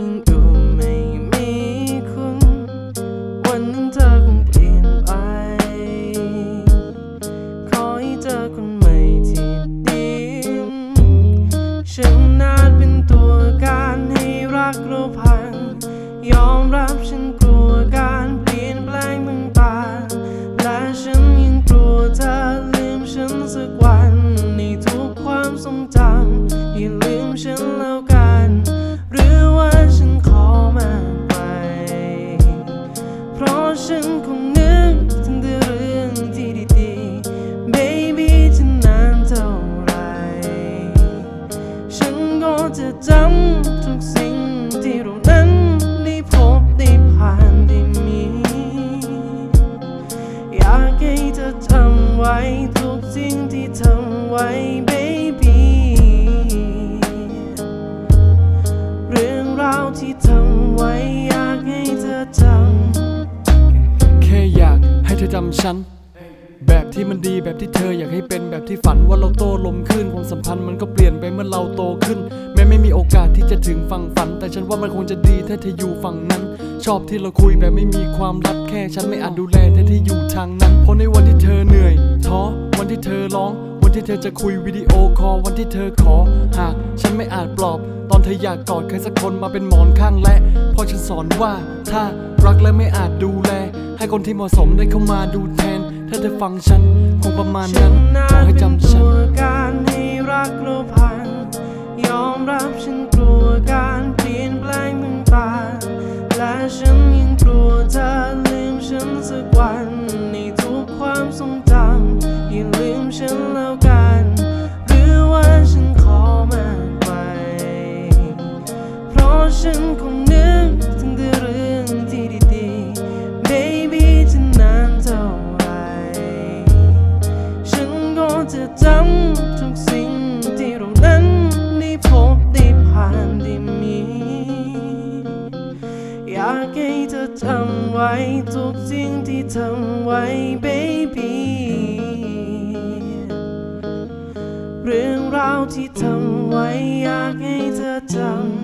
ยังอยู่ไม่มีคุณ วันหนึงเธอคงเปลี่ยนไป ขอให้เจอคนใหม่ที่ดีฉันนาจเป็นตัวการให้รักเราพังยอมรับฉันกลัวการเปลี่ยนแปลงต่างๆและฉันยังกลัวเธอลืมฉันสักวันในทุกความทรงจำอย่าลืมฉัน ฉันคงนึกถึงแต่เรื่องที่ดีๆ baby จะนานเท่าไร ฉันก็จะจำทุกสิ่งที่เรานั้นได้พบได้ผ่านได้มี อยากให้เธอจำไว้ทุกสิ่งที่ทำไว้ baby ำฉัน แบบที่มันดีแบบที่เธออยากให้เป็นแบบที่ฝันว่าเราโตลมขึ้นความสัมพันธ์มันก็เปลี่ยนไปเมื่อเราโตขึ้น แม้ไม่มีโอกาสที่จะถึงฝั่งฝัน แต่ฉันว่ามันคงจะดีถ้าเธออยู่ฝั่งนั้น ชอบที่เราคุยแบบไม่มีความลับแค่ฉันไม่อาจดูแลเธอที่อยู่ทางนั้น เพราะในวันที่เธอเหนื่อยท้อวันที่เธอร้องวันที่เธอจะคุยวิดีโอคอลวันที่เธอขอ หากฉันไม่อาจปลอบ ตอนเธออยากกอดใครสักคนมาเป็นหมอนข้างและ พอฉันสอนว่าถ้ารักและไม่อาจดูแล ให้คนที่เหมาะสมได้เข้ามาดูแทน ถ้าเธอฟังฉัน คงประมาณนั้นขอให้ จะจำทุกสิ่งที่เรานั้นได้พบได้ผ่านได้มี อยากให้เธอจำไว้ทุกสิ่งที่ทำไว้ baby เรื่องราวที่ทำไว้อยากให้เธอจำ